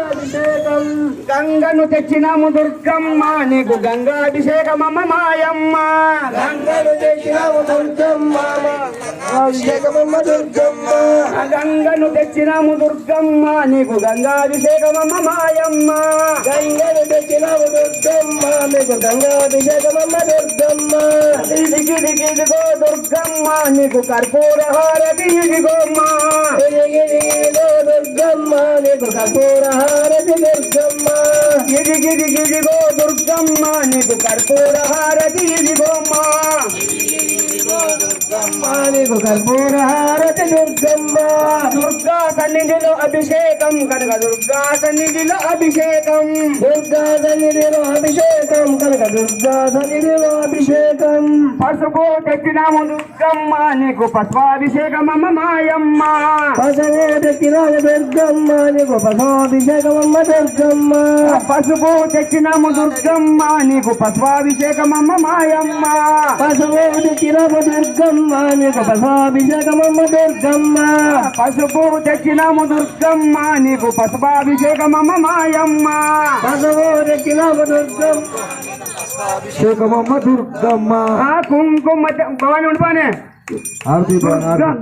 అభిషేకం. గంగను తెచ్చినాము దుర్గమ్మ నీకు గంగాభిషేకమమ్మ మాయమ్మ. గంగను తెచ్చినాము దుర్గమ్మ అభిషేకమమ్మ దుర్గమ్మ. గంగను తెచ్చినాము దుర్గమ్మ నీకు గంగాభిషేకమమ్మ మాయమ్మ. గంగను తెచ్చినాము దుర్గమ్మ. మీకు గంగాభిషేకమమ్మ దుర్గమ్మ ఇదిగి దిగిదిగో దుర్గమ్మ నీకు కర్పూర హారతి ఇదిగోమ్మ నీకు సన్నిధిలో అభిషేకం కనుక దుర్గా సన్నిధిలో అభిషేకం. దుర్గా సన్నిధిలో అభిషేకం కనుక దుర్గా సన్నిధిలో అభిషేకం. పసుపు తెచ్చినాము దుర్గమ్మ నీకు పద్మాభిషేకమమ్మ మాయమ్మ. పసవో తెచ్చినాము దుర్గమ్మ నీకు పసవాభిషేకమమ్మ దుర్గమ్మ. పసుపు తెచ్చినాము దుర్గమ్మ నీకు పద్మాభిషేకమమ్మ మాయమ్మ. పసవో తెచ్చినాము దుర్గమ్మ నీకు పసవాభిషేకమమ్మ దుర్గమ్మ. పసుపు తెచ్చినాము దుర్గమ్మ నీకు పసుపాభిషేకమమ్మ మాయమ్మ. తెచ్చినాము దుర్గమ్మ. దుర్గమ్మ కుంకుమ భవాని ఉండిపోనే.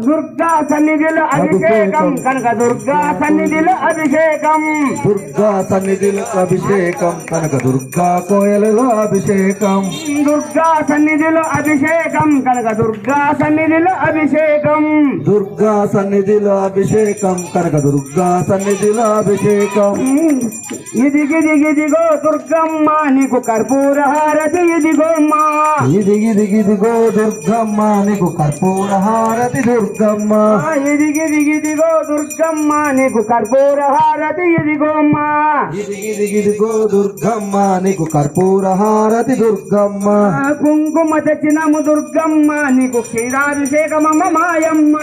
దుర్గా సన్నిధిలో అభిషేకం. కనుక దుర్గా సన్నిధిలో అభిషేకం. దుర్గా సన్నిధిలో అభిషేకం. కనుక దుర్గా కోయలలో అభిషేకం. దుర్గా సన్నిధిలో అభిషేకం. కనుక దుర్గా సన్నిధిలో అభిషేకం. దుర్గా సన్నిధిలో అభిషేకం. కనుక దుర్గా సన్నిధిలో అభిషేకం. ఇదిగిదిగిదిగో దుర్గమ్మ నీకు కర్పూర హారతి ఇదిగోమ్మ. ఇది ఇది ఇదిగో దుర్గమ్మ నీకు కర్పూర హారతి దుర్గమ్మ. ఆ, ఇదిగిదిగిదిగో దుర్గమ్మ నీకు కర్పూర హారతి ఇదిగోమ్మ. ఇది ఇది ఇదిగో దుర్గమ్మ నీకు కర్పూర హారతి దుర్గమ్మ కుంకుమ తెచ్చినాము దుర్గమ్మ నీకు క్షీరాభిషేకమమ్మ మాయమ్మ.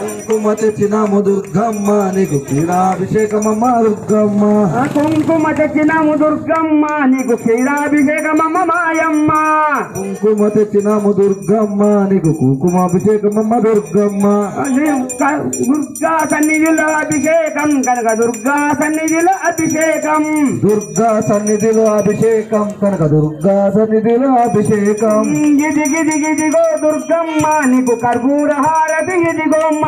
కుంకుమ తెచ్చినాము దుర్గమ్మ నీకు క్షీరాభిషేకమమ్మ దుర్గమ్మ. ఆ, కుంకుమ తెచ్చినాము దుర్గమ్మ నీకు క్షీరాభిషేకమమ్మ మాయమ్మ. కుంకుమ తెచ్చినాము దుర్గమ్మ నీకు కుంకుమాభిషేకమమ్మ దుర్గమ్మ. దుర్గా సన్నిధిలో అభిషేకం కనుక దుర్గా సన్నిధిలో అభిషేకం. దుర్గా సన్నిధిలో అభిషేకం కనుక దుర్గా సన్నిధిలో అభిషేకం. ఇదిగిదిగిదిగో దుర్గమ్మ నీకు కర్పూర హారతి ఇదిగోమ్మ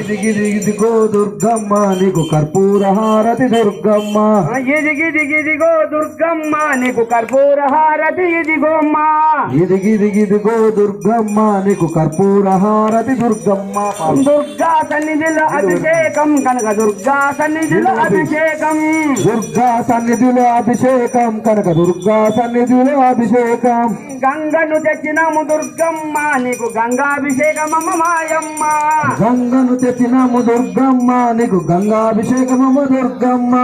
ఇది ఇది ఇదిగో దుర్గమ్మ నీకు కర్పూర హారతి దుర్గమ్మ ఇదిగిదిగిదిగో దుర్గమ్మ నీకు కర్పూర హారతి ఇదిగోమ్మ. ఇది ఇది ఇదిగో దుర్గమ్మ నీకు కర్పూర హారతి దుర్గమ్మ. దుర్గా సన్నిధిలో అభిషేకం కనుక దుర్గా సన్నిధిలో అభిషేకం. దుర్గా సన్నిధిలో అభిషేకం కనుక దుర్గా సన్నిధిలో అభిషేకం. గంగను తెచ్చినాము దుర్గమ్మ నీకు గంగాభిషేకమమ్మ మాయమ్మ. గంగను తెచ్చినాము దుర్గమ్మ నీకు గంగాభిషేకమమ్మ దుర్గమ్మ.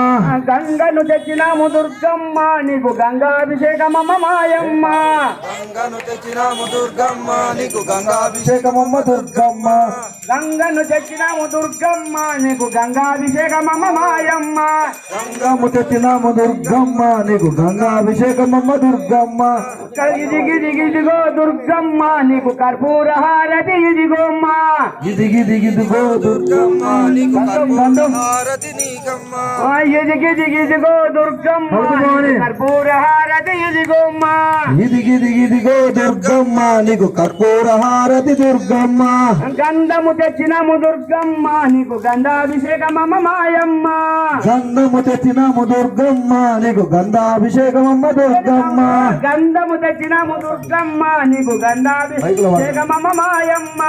గంగను తెచ్చినాము దుర్గమ్మ నీకు గంగాభిషేకమమ్మ మాయమ్మ. గంగను తెచ్చినాము దుర్గమ్మ నీకు గంగాభిషేకమమ్మ దుర్గమ్మ. గంగను తెచ్చినాము దుర్గమ్మ నీకు గంగాభిషేకమమ్మ మాయమ్మ. గంగము తెచ్చినాము దుర్గమ్మ నీకు గంగాభిషేకమమ్మ దుర్గమ్మ. ఇదిగిదిగిదిగో దుర్గమ్మ నీకు కర్పూర హారతి ఇదిగోమ్మ ఇది ఇది ఇదిగో దుర్గమ్మ నీకు హారతి నీకమ్మ. ఆ, ఇదిగిదిగిదిగో దుర్గమ్మ. పడుకోవాలి. నీకు కర్పూర హారతి ఇదిగోమ్మ. ఇది ఇది ఇదిగో దుర్గమ్మ. నీకు కర్పూర హారతి దుర్గమ్మ. గంధము తెచ్చినాము దుర్గమ్మ. నీకు గంధాభిషేకమమ్మ మాయమ్మ. గంధము తెచ్చినాము దుర్గమ్మ. నీకు గంధాభిషేకమమ్మ దుర్గమ్మ. గంధము తెచ్చినాము దుర్గమ్మ. నీకు గంధాభిషేకమమ్మ మాయమ్మ.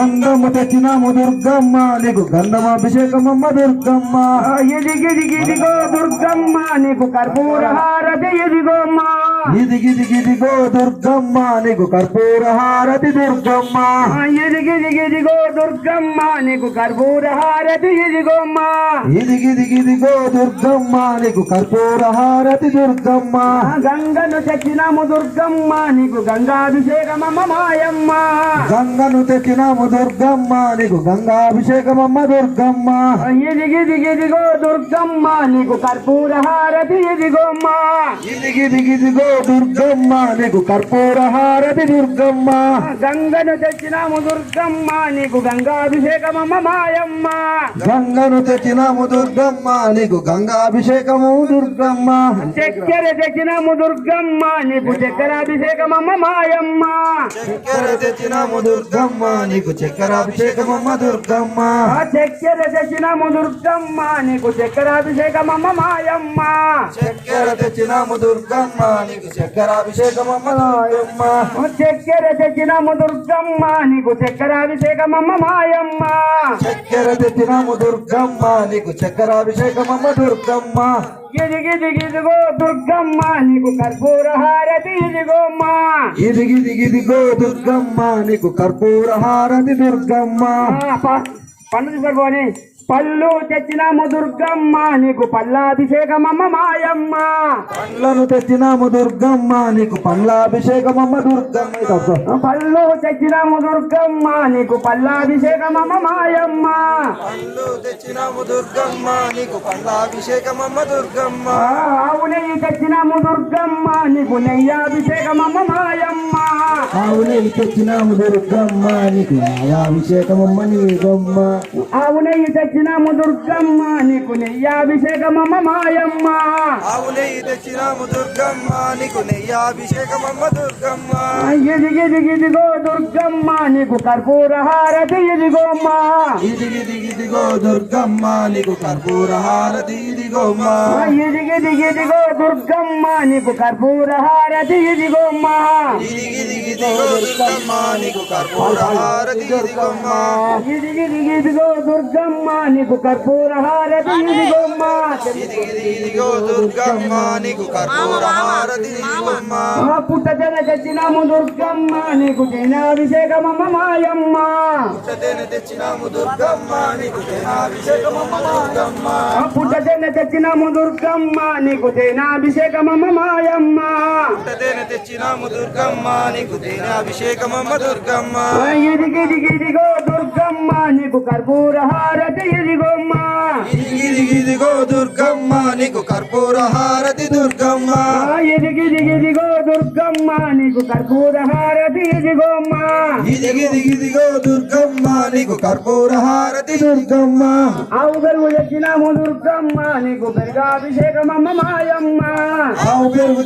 గంధము తెచ్చినాము దుర్గమ్మ. నీకు గంధమాభిషేకమమ్మ దుర్గమ్మ. ఆ, ఇదిగిదిగిదిగో దుర్గమ్మ. నీకు కర్పూర హారతి ఇదిగోమ్మ ఇది ఇది ఇదిగో దుర్గమ్మ నీకు కర్పూర హారతి దుర్గమ్మ ఆ, ఇదిగిదిగిదిగో దుర్గమ్మ నీకు కర్పూర హారతి ఇదిగోమ్మ ఇది ఇది ఇదిగో దుర్గమ్మ నీకు కర్పూర హారతి దుర్గమ్మ గంగను తెచ్చినాము దుర్గమ్మ నీకు గంగాభిషేకమమ్మ మాయమ్మ గంగను తెచ్చినాము దుర్గమ్మ నీకు గంగాభిషేకమమ్మ దుర్గమ్మ ఆ, ఇదిగిదిగిదిగో దుర్గమ్మ నీకు కర్పూర హారతి ఇదిగోమ్మ ఇది ఇది ఇదిగో దుర్గమ్మ నీకు కర్పూర హారతి దుర్గమ్మ. గంగను తెచ్చినాము దుర్గమ్మ నీకు గంగాభిషేకమమ్మ మాయమ్మ. గంగను తెచ్చినాము దుర్గమ్మ నీకు గంగాభిషేకము దుర్గమ్మ. చక్కెర తెచ్చినాము దుర్గమ్మ నీకు చక్కెరాభిషేకమమ్మ మాయమ్మ. చక్కెర తెచ్చినాము దుర్గమ్మ నీకు చక్కెరాభిషేకమమ్మ దుర్గమ్మ. చక్కెర తెచ్చినాము దుర్గమ్మ నీకు చక్కెరాభిషేకమమ్మ మాయమ్మ. చక్కెర తెచ్చినాము దుర్గమ్మ నీకు ఆ చక్కెర తెచ్చినాము దుర్గమ్మ నీకు. చక్కెరాభిషేకమమ్మ మాయమ్మ. చక్కెర తెచ్చినాము దుర్గమ్మ నీకు చక్కెరాభిషేకమమ్మ దుర్గమ్మ. గిది గిది గిదిగో దుర్గమ్మ నీకు కర్పూర హారతి ఇదిగోమ్మ ఇదిగిది ఇదిగో దుర్గమ్మ నీకు కర్పూర హారతి దుర్గమ్మ పండు తీసుకొని పళ్ళు తెచ్చినాము దుర్గమ్మ నీకు పల్లాభిషేకమమ్మ మాయమ్మ. పండ్లను తెచ్చినాము దుర్గమ్మ నీకు పండ్లాభిషేకమమ్మ దుర్గమ్మ. పళ్ళు తెచ్చినాము దుర్గమ్మ నీకు పల్లాభిషేకమమ్మ మాయమ్మ. పండ్లు తెచ్చినాము దుర్గమ్మ నీకు పండ్లాభిషేకమమ్మ దుర్గమ్మ. ఆవు నెయ్యి తెచ్చినాము దుర్గమ్మ నీకు నెయ్యాభిషేకమమ్మ మాయమ్మ. ఆవు నెయ్యి తెచ్చినాము దుర్గమ్మ నీకు న్యాయాభిషేకమమ్మ నీగమ్మ ఆవు నెయ్యి తెచ్చినాము దుర్గమ్మ నీకు నెయ్యాభిషేకమమ్మ మాయమ్మ. ఆవు నెయ్యి తెచ్చినాము దుర్గమ్మ నీకు నెయ్యాభిషేకమమ్మ దుర్గమ్మ. ఇది ఇది ఇదిగో దుర్గమ్మ నీకు కర్పూర హారతి ఇదిగోమ్మ. ఇదిగి దిగిదిగో దుర్గమ్మ నీకు కర్పూర హారతి ఇదిగోమ్మ. ఇది ఇది ఇదిగో దుర్గమ్మ నీకు కర్పూర హారతి ఇదిగోమ్మ. ఇదిగి దిగిదిగో దుర్గమ్మ నీకు కర్పూర హారతి ఇదిగోమ్మ. ఇది ఇది ఇదిగో దుర్గమ్మ నీకు కర్పూర హారతి ఇదిగోమ్మ ఇదిగి దుర్గమ్మ నీకు కర్పూర హారతి ఇదిగోమ్మ ఆ పుట్ట జన తెచ్చినాము దుర్గమ్మ నీకు జైనాభిషేకమమ్మ మాయమ్మ. పుట్టతేనె తెచ్చినాము దుర్గమ్మ నీకు జనాభిషేకమమ్మ దుర్గమ్మ ఆ పుట్ట జన తెచ్చినాము దుర్గమ్మ నీకు జైనాభిషేకమమ్మ మాయమ్మ. పుట్టతేనె తెచ్చినాము దుర్గమ్మ నీకు జనాభిషేకమమ్మ దుర్గమ్మ. ఇదిగి ఇదిగి ఇదిగో దుర్గమ్మ నీకు కర్పూర హారతి ఇదిగోమ్మ ఇదిగి దుర్గమ్మ నీకు కర్పూర హారతి దుర్గమ్మ. ఆ ఇదిగి ఇదిగి ఇదిగో దుర్గమ్మ నీకు కర్పూర హారతి ఇదిగోమ్మ ఇదిగి దిగిదిగో దుర్గమ్మ నీకు కర్పూర హారతి దుర్గమ్మ. ఆవు గరువు తెచ్చినాము దుర్గమ్మ నీకు పెరుగాభిషేకమమ్మ మాయమ్మ. ఆవు పెరుగు